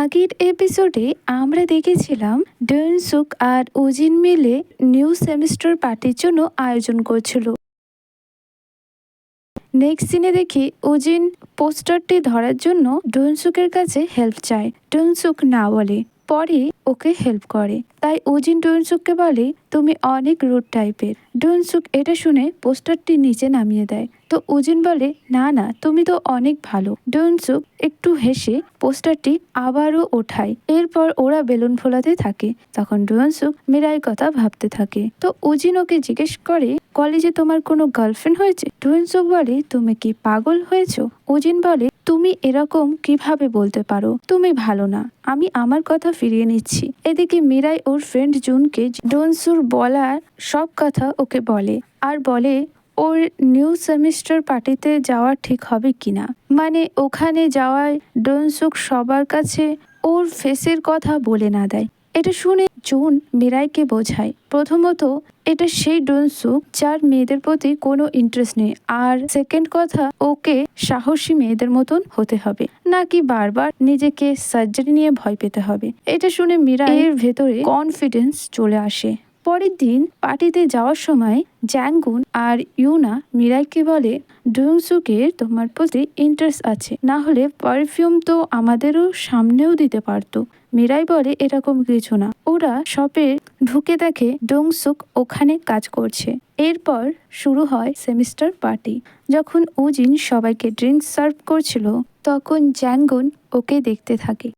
আগের এপিসোডে আমরা দেখেছিলাম ডেনসুক আর উজিন মিলে নিউ সেমিস্টার পার্টির জন্য আয়োজন করছিল। নেক্সট সিনে দেখি উজিন পোস্টারটি ধরার জন্য ডুনসুকের কাছে হেল্প চায়। ডুনসুক না বলে, পরে ওকে হেল্প করে। তাই উজিন ডুনসুককে বলে, তুমি অনেক রুড টাইপের। ডুনসুক এটা শুনে পোস্টারটি নিচে নামিয়ে দেয়। তো উজিন বলে, না না, তুমি তো অনেক ভালো। ডুনসুক একটু হেসে পোস্টারটি আবারও ওঠায় এরপর ওরা বেলুন ফোলাতে থাকে। তখন ডুনসুক মিরাই কথা ভাবতে থাকে। তো উজিন ওকে জিজ্ঞেস করে, কলেজে তোমার কোনো গার্লফ্রেন্ড হয়েছে? ডুনসুক বলে, তুমি কি পাগল হয়েছো? উজিন বলে, তুমি এরকম কীভাবে বলতে পারো? তুমি ভালো না। আমি আমার কথা ফিরিয়ে নিচ্ছি। এদিকে মিরাই ওর ফ্রেন্ড জুনকে ডোনসুর বলার সব কথা ওকে বলে। আর বলে ওর নিউ সেমিস্টার পার্টিতে যাওয়া ঠিক হবে কিনা? মানে ওখানে যাওয়ায় ডোনসুক সবার কাছে ওর ফেসের কথা বলে না দেয়। এটা শুনে জুন মিরাইকে বোঝায়। প্রথমত, এটা সেই ডোনসুক যার মেয়েদের প্রতি কোনো ইন্টারেস্ট নেই। আর সেকেন্ড কথা, ওকে সাহসী মেয়েদের মতন হতে হবে। নাকি বারবার নিজেকে সার্জারি নিয়ে ভয় পেতে হবে? এটা শুনে মীরা এর ভেতরে কনফিডেন্স চলে আসে। পরের দিন পার্টিতে যাওয়ার সময় জ্যাঙ্গুন আর ইউনা মিরাইকে বলে ডুংসুকের তোমার প্রতি ইন্টারেস্ট আছে। না হলে পারফিউম তো আমাদেরও সামনেও দিতে পারতো। মিরাই বলে, এরকম কিছু না। ওরা শপে ঢুকে দেখে ডংসুক ওখানে কাজ করছে। এরপর শুরু হয় সেমিস্টার পার্টি। যখন উজিন সবাইকে ড্রিঙ্কস সার্ভ করছিল, তখন জ্যাঙ্গুন ওকে দেখতে থাকে।